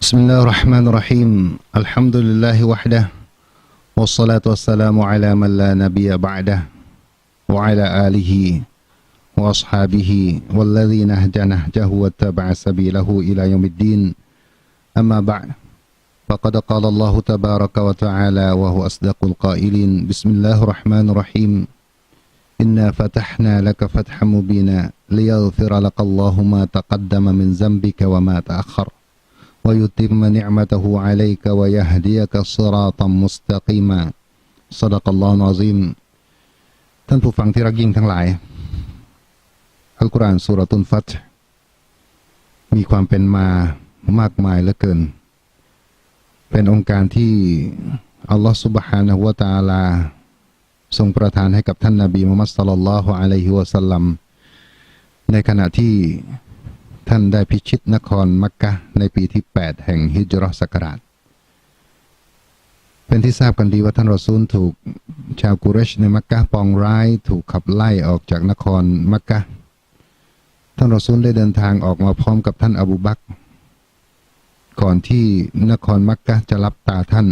بسم الله الرحمن الرحيم الحمد لله وحده والصلاة والسلام على من لا نبي بعده وعلى آله وأصحابه والذين اهدى نهجه واتبع سبيله إلى يوم الدين أما بعد فقد قال الله تبارك وتعالى وهو أصدق القائلين بسم الله الرحمن الرحيم إنا فتحنا لك فتحا مبينا ليغفر لك الله ما تقدم من ذنبك وما تأخر ويتم نعمته عليك ويهديك صراطا مستقيما صدق الله العظيم ท่านผู้ฟังที่รักยิ่งทั้งหลาย อัลกุรอานสุรตุนฟัตมีความเป็นมามากมายเหลือเกิน เป็นองค์การที่อัลลอฮฺสุบฮานะฮูวะตะอาลา ทรงประทานให้กับท่านนาบีมุฮัมมัดสลลัลลอฮุอะลัยฮิวะสัลลัม ในขณะที่ ท่านได้พิชิตนครมักกะในปีที่ 8 แห่งฮิจรัศักราช เป็นที่ทราบกันดีว่าท่านรอซูลถูกชาวกุเรชในมักกะปองร้ายถูกขับไล่ออกจากนครมักกะท่านรอซูลได้เดินทางออกมาพร้อมกับท่านอบูบักก่อนที่นครมักกะจะรับตาท่าน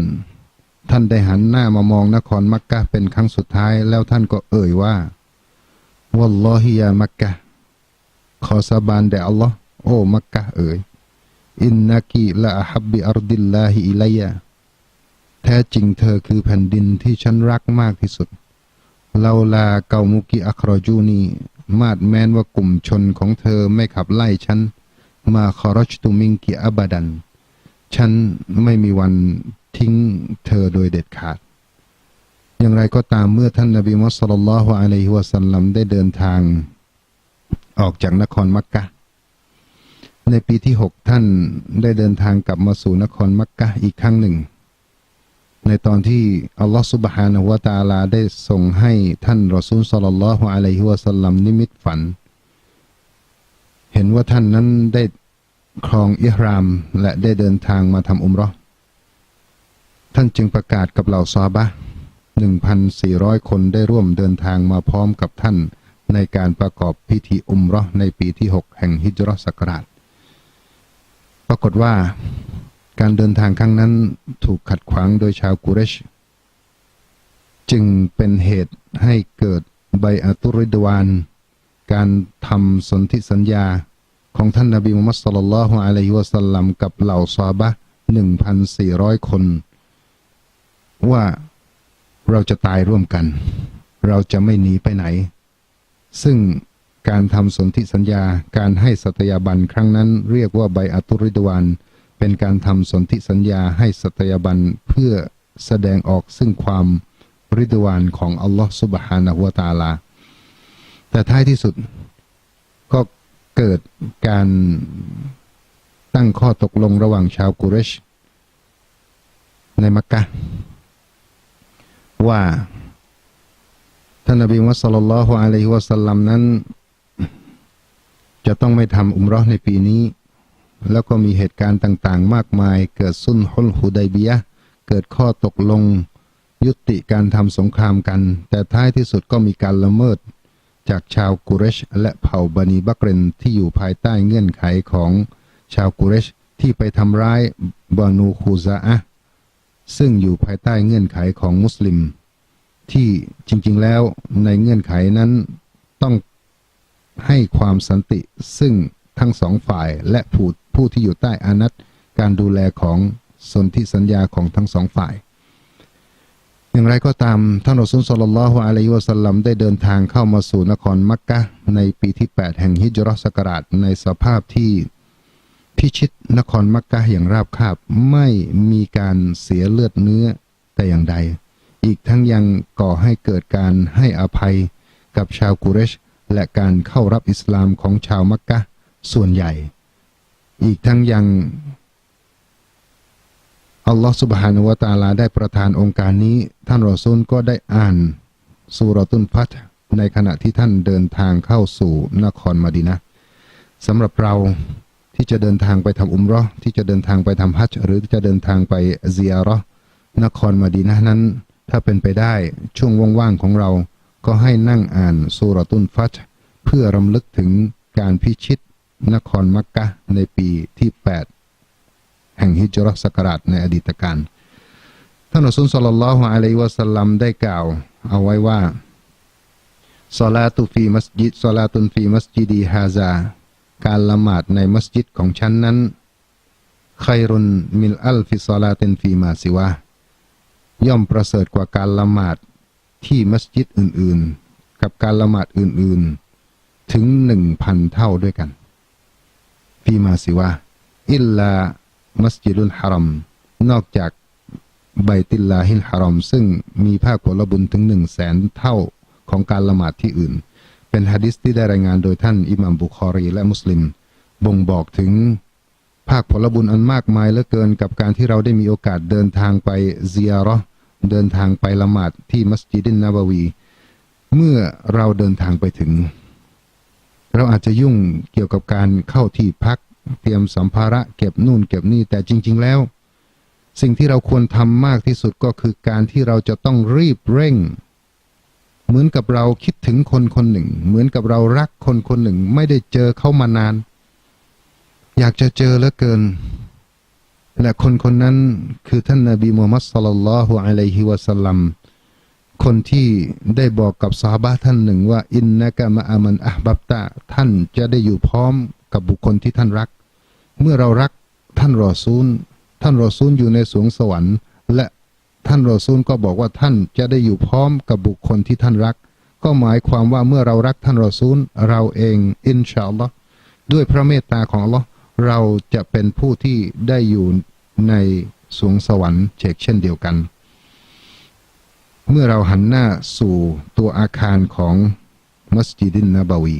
ท่านได้หันหน้ามามองนครมักกะเป็นครั้งสุดท้าย แล้วท่านก็เอ่ยว่า วัลลอฮิยามักกะขอสาบานแด่อัลลอฮ์ โอ้มักกะเอ๋ยอินนักีละอัฮับบิอัรดิลลาฮิอิลัยะแท้จริงเธอคือแผ่นดินที่ฉันรักมากที่สุดลาลาเกามุกิอัครจูนีมาดแม้นว่ากลุ่มชนของเธอไม่ขับไล่ฉัน มาคอรชตุมิงกิอับดัน ฉันไม่มีวันทิ้งเธอโดยเด็ดขาด อย่างไรก็ตามเมื่อท่านนบีมุฮัมมัดศ็อลลัลลอฮุอะลัยฮิวะสัลลัมได้เดินทาง ออกจากนครมักกะ ในปีที่หกท่านได้เดินทางกลับมาสู่นครมักกะอีกครั้งหนึ่ง ในตอนที่อัลลอฮฺสุบฮานะฮูวะตาลาได้ส่งให้ท่านรอซูลสัลลัลลอฮุอะลัยฮิวะสัลลัมนิมิตฝัน เห็นว่าท่านนั้นได้ครองอิหรามและได้เดินทางมาทำอุมรอท่านจึงประกาศกับเหล่าซาบะหนึ่งพันสี่ร้อยคนได้ร่วมเดินทางมาพร้อมกับท่านในการประกอบพิธีอุมรอในปีที่ 6 แห่งฮิจรัศักราช ปรากฏว่าการเดินทางครั้งนั้นถูกขัดขวางโดยชาวกุเรช จึงเป็นเหตุให้เกิดใบอัตุริดวานการทำสนธิสัญญาของท่านนบีมุฮัมมัดสลลัลลอฮุอะลัยฮิวะสัลลัมกับเหล่าซอฮาบะหนึ่งพันสี่ร้อยคน ว่าเราจะตายร่วมกัน เราจะไม่หนีไปไหน ซึ่ง การทำสนธิสัญญาการให้สัตยาบันครั้งนั้นเรียกว่าใบอัตุริดวานเป็นการทำสนธิสัญญาให้สัตยาบันเพื่อแสดงออกซึ่งความริดวานของอัลลอฮฺสุบฮานะฮุวตาลา แต่ท้ายที่สุดก็เกิดการตั้งข้อตกลงระหว่างชาวกุเรช ในมักกะ ว่าท่านนบีมุฮัมมัดศ็อลลัลลอฮุอะลัยฮิวะสัลลัมนั้น จะต้องไม่ทำอุมรอในปีนี้ แล้วก็มีเหตุการณ์ต่างๆ มากมาย เกิดสุนฮุลฮุดัยบียเกิดข้อตกลง ยุติการทำสงครามกัน แต่ท้ายที่สุดก็มีการละเมิด จากชาวกุเรช และเผ่าบันีบักเรนที่อยู่ภายใต้เงื่อนไขของชาวกุเรชที่ไปทำร้ายบานูคูซาอะซึ่งอยู่ภายใต้เงื่อนไขของมุสลิม ที่จริงๆแล้วในเงื่อนไขนั้นต้อง ให้ความสันติซึ่งทั้งสองฝ่ายและผู้ผู้ที่อยู่ใต้อานัตการดูแลของสนธิสัญญาของทั้งสองฝ่าย อย่างไรก็ตามท่านรอซูลสลลัลลอฮุอะลัยฮิวะสัลลัมได้เดินทางเข้ามาสู่นครมักกะในปีที่ 8 แห่งฮิจรัศักราชในสภาพที่พิชิตนครมักกะอย่างราบคาบไม่มีการเสียเลือดเนื้อแต่อย่างใด อีกทั้งยังก่อให้เกิดการให้อภัยกับชาวกุเรช และการเข้ารับอิสลามของชาวมักกะส่วนใหญ่ อีกทั้งยังอัลลอฮฺสุบฮานุวะตาลาได้ประทานองค์การนี้ ท่านรอซูลก็ได้อ่านสุรตุนพัทในขณะที่ท่านเดินทางเข้าสู่นครมาดีนะสำหรับเราที่จะเดินทางไปทำอุมรอที่จะเดินทางไปทำฮัจหรือจะเดินทางไปเซียรอนครมาดีนะนั้น ถ้าเป็นไปได้ช่วงว่างๆของเรา ก็ให้นั่งอ่านสุรตุนฟัตเพื่อรำลึกถึงการพิชิตนครมักกะในปีที่8ห่งฮิจรัสกราชในอดีตการท่านอัสุลสลลัลลอฮุอะลัยวะสัลลัมได้กล่าว เอาไว้ว่าซอลาตุฟีมัสยิดซอลาตุนฟีมัสยิดีฮาซาการละหมาดในมัสยิดของฉันนั้นไครุนมิลอัลฟิซอลาตินฟีมาซิวะย่อมประเสริฐกว่าการละหมาด ที่มัสยิดอื่นๆ กับการละหมาดอื่นๆ ถึงหนึ่งพันเท่าด้วยกันฟีมาซิวะอิลลามัสยิดุลฮารอมนอกจากไบติลลาฮิลฮารอม ซึ่งมีภาคผลบุญถึงหนึ่งแสนเท่าของการละหมาดที่อื่น เป็นฮะดิษที่ได้รายงานโดยท่านอิหมัมบุคอรีและมุสลิม บ่งบอกถึงภาคผลบุญอันมากมายเหลือเกินกับการที่เราได้มีโอกาสเดินทางไปเซียรอ เดินทางไปละหมาดที่มัสยิดินนาบวี เมื่อเราเดินทางไปถึง เราอาจจะยุ่งเกี่ยวกับการเข้าที่พัก เตรียมสัมภาระเก็บนู่นเก็บนี่แต่จริง ๆ แล้ว สิ่งที่เราควรทำมากที่สุดก็คือการที่เราจะต้องรีบเร่ง เหมือนกับเราคิดถึงคนคนหนึ่ง เหมือนกับเรารักคนคนหนึ่ง ไม่ได้เจอเขามานาน อยากจะเจอเหลือเกิน และคนคนนั้นคือท่านนาบีมูฮัมมัดสลลัลลอฮุอะลัยฮิวะสัลลัมคนที่ได้บอกกับซาฮาบะท่านหนึ่งว่า อินนะกะมะอามันอะห์บับตะท่านจะได้อยู่พร้อมกับบุคคลที่ท่านรัก เมื่อเรารักท่านรอซูล ท่านรอซูลอยู่ในสวงสวรรค์ และท่านรอซูลก็บอกว่าท่านจะได้อยู่พร้อมกับบุคคลที่ท่านรัก ก็หมายความว่าเมื่อเรารักท่านรอซูล เราเองอินชาอัลลอฮ์ด้วยพระเมตตาของอัลลอฮ์ เราจะเป็นผู้ที่ได้อยู่ในสวงสวรรค์เชกเช่นเดียวกัน เมื่อเราหันหน้าสู่ตัวอาคารของมัสยิดินนบาวี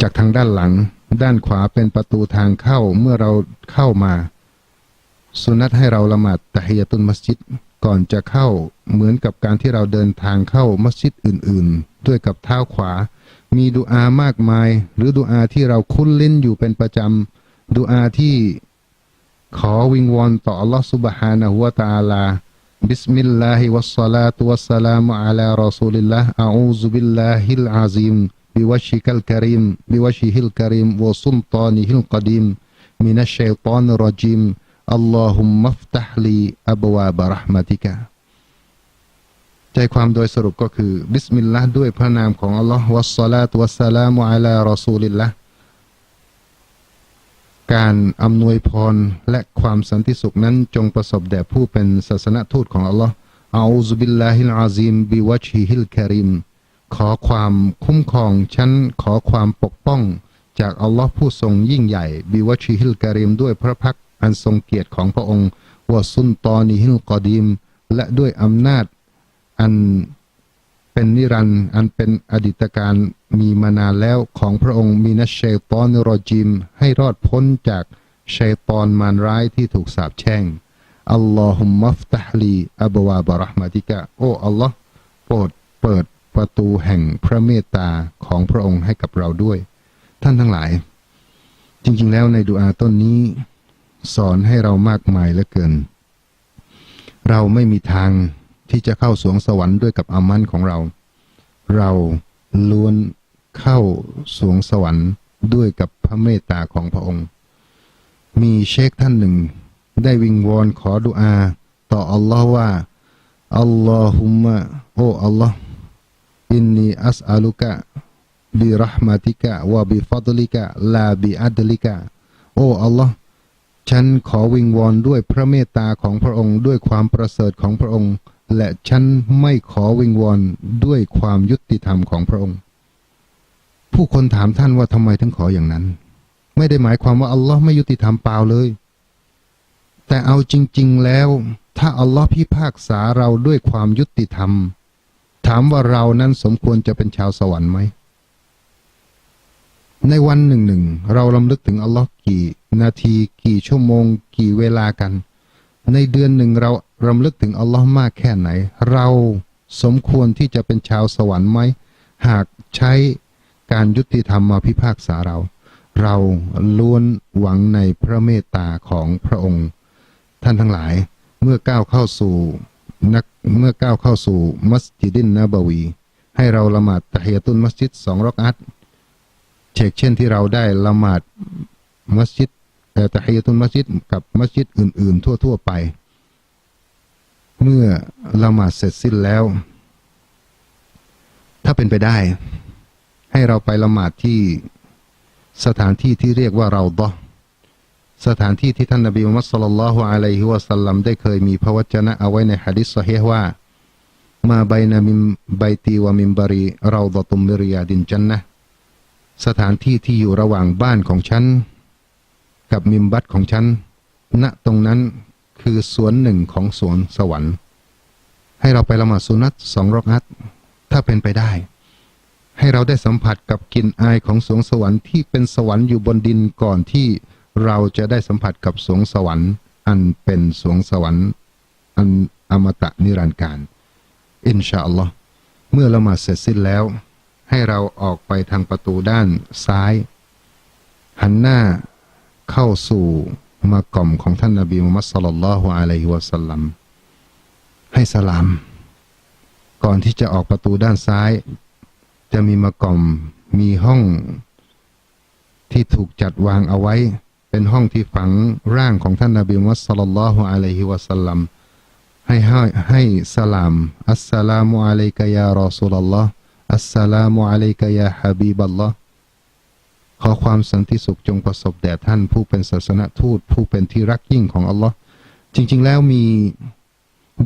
จากทางด้านหลังด้านขวาเป็นประตูทางเข้าเมื่อเราเข้ามาสุนัตให้เราละหมาดตะฮียตุนมัสยิดก่อนจะเข้าเหมือนกับการที่เราเดินทางเข้ามัสยิดอื่น ๆ ด้วยกับเท้าขวา มีดุอามากมาย หรือดุอาที่เราคุ้นเล่นอยู่เป็นประจำดุอาที่ขอวิงวอนต่ออัลลอฮฺสุบฮานะฮุวาตาลาบิสมิลลาฮิวัสซาลาตุวัสสลามุอะลารอซูลิลลาห์อาอูซุบิลลาฮิลอาซิมบิวชิกัลกริมบิวชิฮิลกริมวะสุลตานิฮิลกดิมมินัชชัยฏอนรจิมอัลลอฮุมมัฟตัฮลีอับวาบะเราะห์มะติกะ ใจความโดยสรุปก็คือ บิสมิลลาห์ด้วยพระนามของอัลลอฮ์วัสสลาตุวัสสลามุอะลารอซูลิลละการอำนวยพรและความสันติสุขนั้นจงประสบแด่ผู้เป็นศาสนทูตของอัลลอฮ์อาอูซุบิลลาฮิลอาซิมบิวัชฮิฮิลคาริมขอความคุ้มครองฉันขอความปกป้อง จากอัลลอฮ์ผู้ทรงยิ่งใหญ่บิวัชิฮิลการิมด้วยพระพักอันทรงเกียรติของพระองค์วะซุนตอนีฮิลกอดีม และด้วยอำนาจ อันเป็นนิรันดร์อันเป็นอดีตการมีมานานแล้วของพระองค์มีนัชเชตอนรอจิม ให้รอดพ้นจากชัยตอนมารร้ายที่ถูกสาปแช่งอัลลอฮุมมัฟตะฮลีอับวาบะรห์มาติกะโอ้อัลลอฮ์โปรดเปิดประตูแห่งพระเมตตาของพระองค์ให้กับเราด้วย ท่านทั้งหลาย จริง ๆ แล้วในดุอาต้นนี้ สอนให้เรามากมายเหลือเกิน เราไม่มีทาง ที่จะเข้าสวงสวรรค์ด้วยกับอามันของเรา เราล้วนเข้าสวงสวรรค์ด้วยกับพระเมตตาของพระองค์ มีเชคท่านหนึ่ง ได้วิงวอนขอดุอา ต่ออัลลอฮ์ว่าอัลลอฮุมะโอ้อัลลอฮ์อินนีอัสอาลุกะบิรหมาติกะวะบิฟัดลิกะลาบิอัดลิกะโอ้อัลลอฮ์ฉันขอวิงวอนด้วยพระเมตตาของพระองค์ ด้วยความประเสริฐของพระองค์ และฉันไม่ขอวิงวอนด้วยความยุติธรรมของพระองค์ ผู้คนถามท่านว่าทำไมถึงขออย่างนั้น ไม่ได้หมายความว่าอัลลอฮ์ไม่ยุติธรรมเปล่าเลย แต่เอาจริง ๆแล้ว ถ้าอัลลอฮ์พิพากษาเราด้วยความยุติธรรม ถามว่าเรานั้นสมควรจะเป็นชาวสวรรค์ไหม ในวันหนึ่งหนึ่งเราลำลึกถึงอัลลอฮ์กี่ นาทีกี่ชั่วโมง กี่เวลากัน ในเดือนหนึ่งเรารำลึกถึงอัลลอฮ์มากแค่ไหน เราสมควรที่จะเป็นชาวสวรรค์ไหม หากใช้การยุติธรรมมาพิพากษาเรา เราล้วนหวังในพระเมตตาของพระองค์ ท่านทั้งหลายเมื่อก้าวเข้าสู่นักเมื่อก้าวเข้าสู่มัสยิดินนบวี ให้เราละหมาดตะเฮียตุนมัสยิดสองรักอัตเชกเช่นที่เราได้ละหมาดมัสยิด ตะฮียตุลมัสยิดกับมัสยิดอื่น ๆ ทั่ว ๆ ไป เมื่อละหมาดเสร็จสิ้นแล้ว ถ้าเป็นไปได้ ให้เราไปละหมาดที่สถานที่ที่เรียกว่าเราดอสถานที่ที่ท่านนบีมุฮัมมัดสุลลัลลอฮุอะลัยฮิวะสัลลัมได้เคยมีพระวจนะเอาไว้ในฮะดิษซอฮีว่า มาไบนามิมไบตีวามิมบารีเราดตุมมิริยาดินจันนะสถานที่ที่อยู่ระหว่างบ้านของฉัน กับมิมบัตของฉัน ณ ตรงนั้นคือสวนหนึ่งของสวนสวรรค์ ให้เราไปละหมาดสุนัตสองรอกัตถ้าเป็นไปได้ ให้เราได้สัมผัสกับกลิ่นอายของสวงสวรรค์ที่เป็นสวรรค์อยู่บนดินก่อนที่เราจะได้สัมผัสกับสวงสวรรค์ อันเป็นสวงสวรรค์ อันอมตะนิรันดร์การ อินชาอัลลอฮ์เมื่อละหมาดเสร็จสิ้นแล้ว ให้เราออกไปทางประตูด้านซ้าย หันหน้า เข้าสู่มากล่อมของท่านนบีมุฮัมมัดสลลัลลอฮุอะลัยฮิวะสัลลัมให้สลาม ก่อนที่จะออกประตูด้านซ้าย จะมีมากล่อมมีห้องที่ถูกจัดวางเอาไว้ เป็นห้องที่ฝังร่างของท่านนบีมุฮัมมัดสลลัลลอฮุอะลัยฮิวะสัลลัมให้ให้ให้สลาม อัสสลามุอะลัยกะยารอซูลลอฮ์อัสสลามุอะลัยกะยาฮะบีบัลลอฮ์ ขอความสันติสุขจงประสบแด่ท่านผู้เป็นศาสนทูตผู้เป็นที่รักยิ่งของอัลลอฮ์จริง ๆ แล้วมี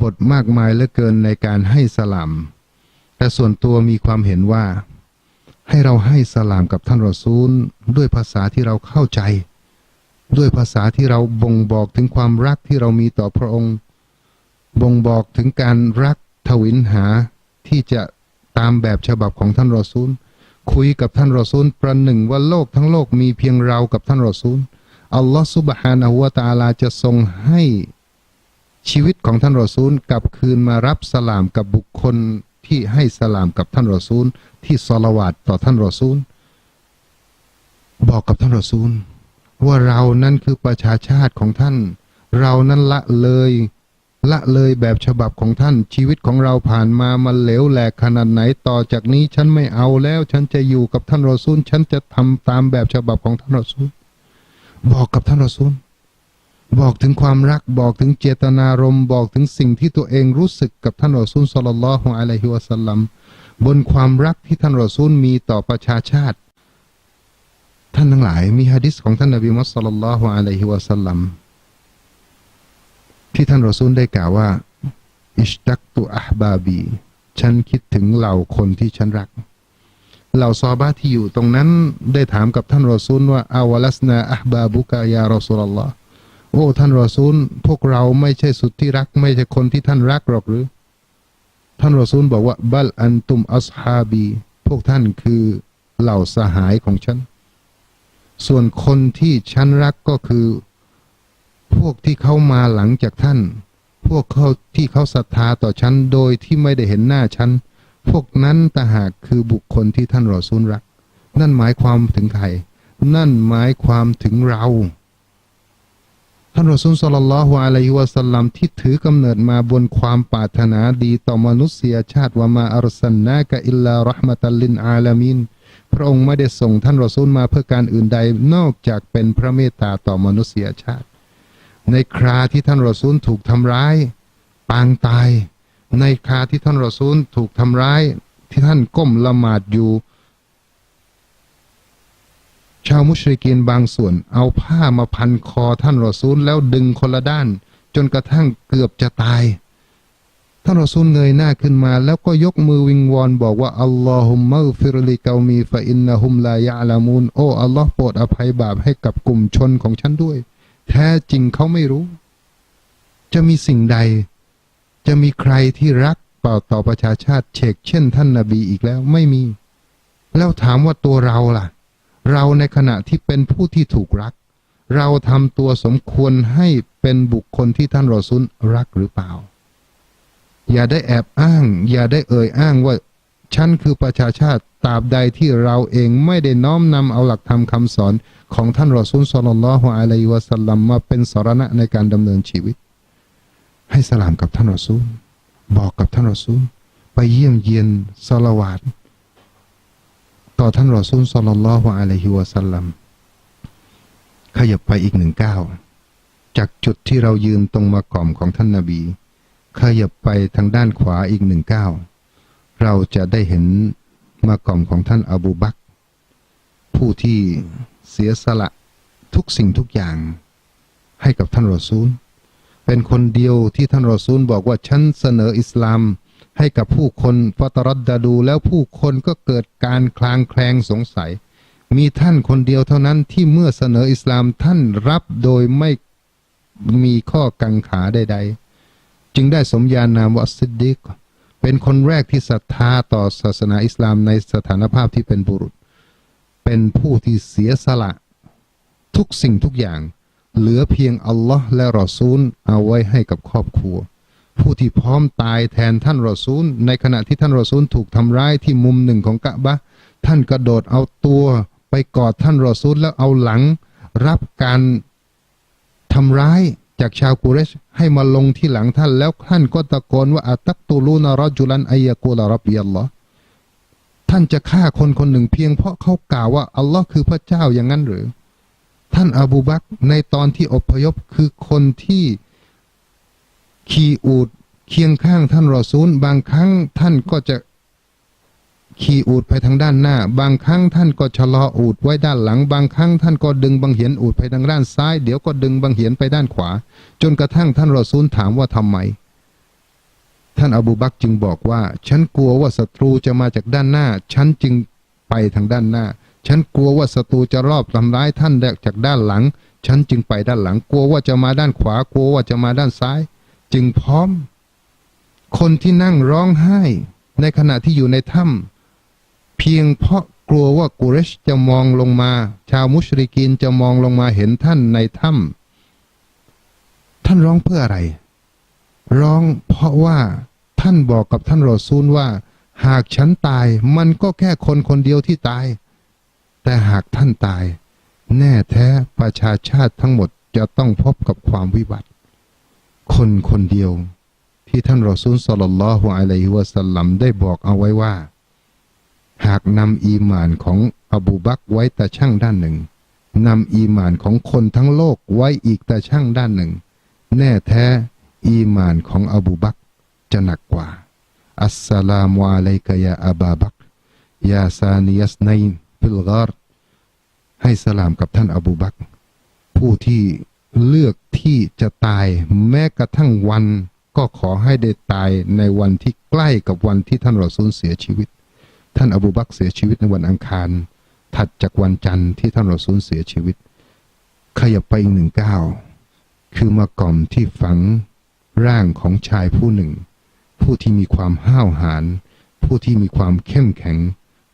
บทมากมายเหลือเกินในการให้สลาม แต่ส่วนตัวมีความเห็นว่า ให้เราให้สลามกับท่านรอซูล ด้วยภาษาที่เราเข้าใจ ด้วยภาษาที่เราบ่งบอกถึงความรักที่เรามีต่อพระองค์ บ่งบอกถึงการรักทวินหาที่จะตามแบบฉบับของท่านรอซูล คุยกับท่านรอซูล ประหนึ่งว่าโลกทั้งโลกมีเพียงเรากับท่านรอซูลอัลลอฮฺซุบฮานะฮูวะตาลาจะทรงให้ชีวิตของท่านรอซูลกลับคืนมารับสลามกับบุคคลที่ให้สลามกับท่านรอซูล ที่สละวาดต่อท่านรอซูล บอกกับท่านรอซูล ว่าเรานั้นคือประชาชาติของท่าน เรานั้นละเลย ละเลยแบบฉบับของท่านชีวิตของเราผ่านมามันเหลวแหลกขนาดไหนต่อจากนี้ฉันไม่เอาแล้ว ฉันจะอยู่กับท่านรอซูล ฉันจะทำตามแบบฉบับของท่านรอซูล บอกกับท่านรอซูล บอกถึงความรักบอกถึงเจตนารมณ์บอกถึงสิ่งที่ตัวเองรู้สึกกับท่านรอซูลสลลัลลอฮุอะลัยฮิวะสัลลัมบนความรักที่ท่านรอซูลมีต่อประชาชาติ ท่านทั้งหลายมีฮะดิษของท่านนบีมุฮัมมัดสลลัลลอฮุอะลัยฮิวะสัลลัม ที่ท่านรอซูลได้กล่าวว่า อิชตักตุอัฮบาบี ฉันคิดถึงเหล่าคนที่ฉันรัก เหล่าซอบาที่อยู่ตรงนั้นได้ถามกับท่านรอซูลว่าอาวลัสนาอัฮบาบุกายารอซูลลอฮ์โอ้ท่านรอซูล พวกเราไม่ใช่สุดที่รัก ไม่ใช่คนที่ท่านรักหรอกหรือ ท่านรอซูลบอกว่าบัลอันตุมอัสฮาบี พวกท่านคือเหล่าสหายของฉัน ส่วนคนที่ฉันรักก็คือ พวกที่เข้ามาหลังจากท่าน พวกเขาที่เขาศรัทธาต่อฉันโดยที่ไม่ได้เห็นหน้าฉัน พวกนั้นต่าหากคือบุคคลที่ท่านรอซูลรัก นั่นหมายความถึงใคร นั่นหมายความถึงเรา ท่านรอซูลสัลลัลลอฮุอะลัยฮิวะสัลลัมที่ถือกำเนิดมาบนความปรารถนาดีต่อมนุษยชาติวามาอัลสันนากะอิลลารห์มะตัลลินอาลามินพระองค์ไม่ได้ส่งท่านรอซูลมาเพื่อการอื่นใดนอกจากเป็นพระเมตตาต่อมนุษยชาติ ในคราที่ท่านรอซูลถูกทำร้าย ปางตาย ในคราที่ท่านรอซูลถูกทำร้าย ที่ท่านก้มละหมาดอยู่ ชาวมุชริกีนบางส่วน เอาผ้ามาพันคอท่านรอซูลแล้วดึงคนละด้าน จนกระทั่งเกือบจะตาย ท่านรอซูลเงยหน้าขึ้นมา แล้วก็ยกมือวิงวอนบอกว่าอัลลอฮุมะฟิรลิกามีฟะอินนะฮุมลายะลามูนโอ้อัลลอฮ์โปรดอภัยบาปให้กับกลุ่มชนของฉันด้วย แท้จริงเขาไม่รู้ จะมีสิ่งใด จะมีใครที่รักเปล่าต่อประชาชาติเชกเช่นท่านนาบีอีกแล้วไม่มี แล้วถามว่าตัวเราล่ะ เราในขณะที่เป็นผู้ที่ถูกรัก เราทำตัวสมควรให้เป็นบุคคลที่ท่านรอซุลรักหรือเปล่า อย่าได้แอบอ้าง อย่าได้เอ่ยอ้างว่าฉันคือประชาชาติ ตราบใดที่เราเองไม่ได้น้อมนำเอาหลักธรรมคำสอนของท่านรอซุลสลลัลอฮุอะลัยฮิวะสัลลัมมาเป็นสารณะในการดำเนินชีวิต ให้สลามกับท่านรอซูล บอกกับท่านรอซูล ไปเยี่ยมเยียนสลาวาตต่อท่านรอซูลสลลัลอฮุอะลัยฮิวะสัลลัมขยับไปอีกหนึ่งก้าวจากจุดที่เรายืนตรงมากอมของท่านนาบี ขยับไปทางด้านขวาอีกหนึ่งก้าวเราจะได้เห็น มากล่อมของท่านอบูบัก ผู้ที่เสียสละทุกสิ่งทุกอย่างให้กับท่านรอซูล เป็นคนเดียวที่ท่านรอซูลบอกว่าฉันเสนออิสลามให้กับผู้คนฟาตรัดดาดูแล้วผู้คนก็เกิดการคลางแคลงสงสัย มีท่านคนเดียวเท่านั้นที่เมื่อเสนออิสลามท่านรับโดยไม่มีข้อกังขาใด ๆ จึงได้สมญานามว่าซิดดิก เป็นคนแรกที่ศรัทธาต่อศาสนาอิสลามในสถานภาพที่เป็นบุรุษ เป็นผู้ที่เสียสละ ทุกสิ่งทุกอย่าง เหลือเพียงอัลลอฮ์และรอซูลเอาไว้ให้กับครอบครัว ผู้ที่พร้อมตายแทนท่านรอซูล ในขณะที่ท่านรอซูลถูกทำร้ายที่มุมหนึ่งของกะบะ ท่านกระโดดเอาตัวไปกอดท่านรอซูลแล้วเอาหลัง รับการทำร้าย จากชาวกุเรชให้มาลงที่หลังท่าน แล้วท่านก็ตะโกนว่าอัตักตูลูนารจุลันอัยกูลารับยัลลอฮ์ท่านจะฆ่าคนคนหนึ่งเพียงเพราะเขากล่าวว่าอัลลอฮ์คือพระเจ้าอย่างนั้นหรือ ท่านอบูบักในตอนที่อพยพคือคนที่ขี่อูดเคียงข้างท่านรอซูล บางครั้งท่านก็จะ ขี่อูดไปทางด้านหน้า บางครั้งท่านก็ชะลออูดไว้ด้านหลัง บางครั้งท่านก็ดึงบังเหียนอูดไปทางด้านซ้าย เดี๋ยวก็ดึงบังเหียนไปด้านขวา จนกระทั่งท่านรอซูลถามว่าทำไม ท่านอบูบักจึงบอกว่า ฉันกลัวว่าศัตรูจะมาจากด้านหน้า ฉันจึงไปทางด้านหน้า ฉันกลัวว่าศัตรูจะรอบทำร้ายท่านจากด้านหลัง ฉันจึงไปด้านหลัง กลัวว่าจะมาด้านขวา กลัวว่าจะมาด้านซ้าย จึงพร้อม คนที่นั่งร้องไห้ ในขณะที่อยู่ในถ้ำ พียงเพราะกลัวว่ากุเรชจะมองลงมา ชาวมุชริกีนจะมองลงมาเห็นท่านในถ้ำท่านร้องเพื่ออะไร ร้องเพราะว่าท่านบอกกับท่านรอซูลว่า หากฉันตายมันก็แค่คนคนเดียวที่ตาย แต่หากท่านตาย แน่แท้ประชาชาติทั้งหมดจะต้องพบกับความวิบัติ คนคนเดียว ที่ท่านรอซูลสลลัลลอฮุอะลัยฮิวะสัลลัมได้บอกเอาไว้ว่า หากนำอีหมานของอบูบักไว้แต่ช่างด้านหนึ่งนำอีหมานของคนทั้งโลกไว้อีกแต่ช่างด้านหนึ่ง แน่แท้อีหมานของอบูบักจะหนักกว่า อัสสลามุอะลัยกะยาอาบาบักยาซานิยัสไนฟิลการ์ให้สลามกับท่านอบูบัก ผู้ที่เลือกที่จะตายแม้กระทั่งวัน ก็ขอให้ได้ตายในวันที่ใกล้กับวันที่ท่านรอซูลเสียชีวิต ท่านอบูบักเสียชีวิตในวันอังคาร ถัดจากวันจันทร์ที่ท่านรอซูลเสียชีวิต ขยับไปอีกหนึ่งก้าวคือมากล่อมที่ฝังร่างของชายผู้หนึ่ง ผู้ที่มีความห้าวหาญผู้ที่มีความเข้มแข็ง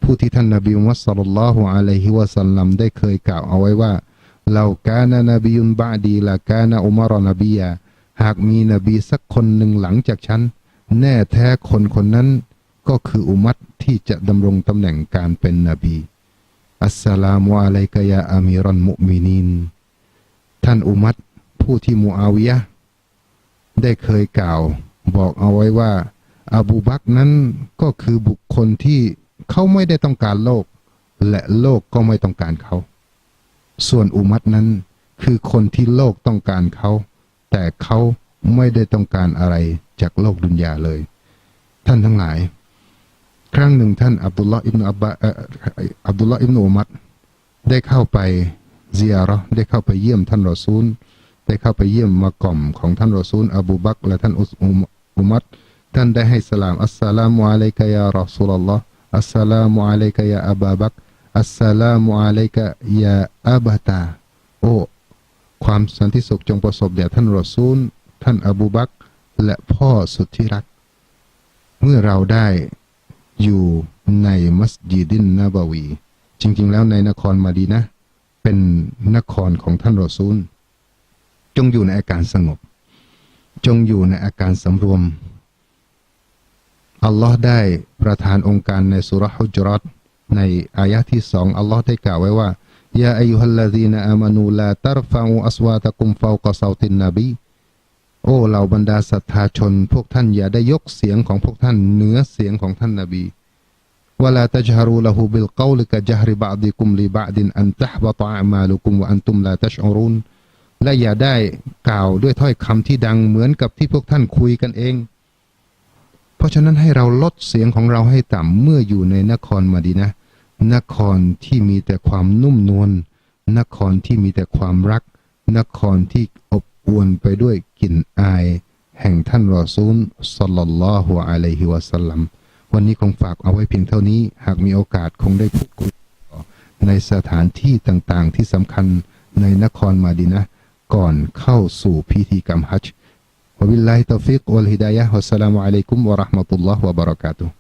ผู้ที่ท่านนบีมุฮัมมัดศ็อลลัลลอฮุอะลัยฮิวะสัลลัมได้เคยกล่าวเอาไว้ว่าเรากานะนบียุนบาดีละกานะอุมารอนบียาหากมีนบีสักคนหนึ่งหลังจากฉัน แน่แท้คนคนนั้นก็คืออุมัต ที่จะดำรงตำแหน่งการเป็นนบีอัสสลามุอะลัยกะยาอามีรอนมุมินีนท่านอุมัตผู้ที่มูอาวิยะห์ได้เคยกล่าว บอกเอาไว้ว่า อบูบักนั้นก็คือบุคคลที่เขาไม่ได้ต้องการโลก และโลกก็ไม่ต้องการเขา ส่วนอุมัตนั้นคือคนที่โลกต้องการเขา แต่เขาไม่ได้ต้องการอะไรจากโลกดุนยาเลย ท่านทั้งหลาย ครั้งหนึ่งท่านอับดุลลอฮ์อิบนุอับบะอับดุลลอฮ์อิบนุอุมัตได้เข้าไปเซียเราะห์ได้เข้าไปเยี่ยมท่านรอซูล ได้เข้าไปเยี่ยมมากล่อมของท่านรอซูล อบูบักและท่านอุสอุมอุมัตท่านได้ให้สลามอัสสลามุอะลัยกะยารอซูลลอฮ์อัสสลามุอะลัยกะยาอับาบักอัสสลามุอะลัยกะยาอับาตาโอ้ความสันติสุขจงประสบแด่ท่านรอซูล ท่านอบูบักและพ่อสุดที่รัก เมื่อเราได้ อยู่ในมัสยิดินนบาวี จริง ๆ แล้วในนครมาดีนะ เป็นนครของท่านรอซูล จงอยู่ในอาการสงบ จงอยู่ในอาการสำรวม อัลลอฮ์ได้ประทานองค์การในสุรฮุจรัตในอายะที่สองอัลลอฮ์ได้กล่าวไว้ว่ายาอายุฮัลลาดีนอามานูลาตารฟาอูอัสวาตะกุมฟาวกะซาตินนบี โอ้เหล่าบรรดาศรัทธาชน พวกท่านอย่าได้ยกเสียงของพวกท่านเหนือเสียงของท่านนาบีวลาตจฮารูละหูบิลกาลิกะจฮริบาดิกุมลีบาดินอันตะบะตามาลุกุมวะอันตุมลาตชอรุนและอย่าได้กล่าวด้วยถ้อยคำที่ดังเหมือนกับที่พวกท่านคุยกันเอง เพราะฉะนั้นให้เราลดเสียงของเราให้ต่ำเมื่ออยู่ในนครมาดีนะ นครที่มีแต่ความนุ่มนวลนครที่มีแต่ความรัก นครที่อบ วลไปด้วยกลิ่นอาย แห่งท่านรอซูลสัลลัลลอฮุอะลัยฮิวะสัลลัมวันนี้คงฝากเอาไว้เพียงเท่านี้ หากมีโอกาสคงได้พูดคุยในสถานที่ต่างๆ ที่สำคัญในนครมาดีนะก่อนเข้าสู่พิธีกรรมฮัจญ์วะบิลลาฮิต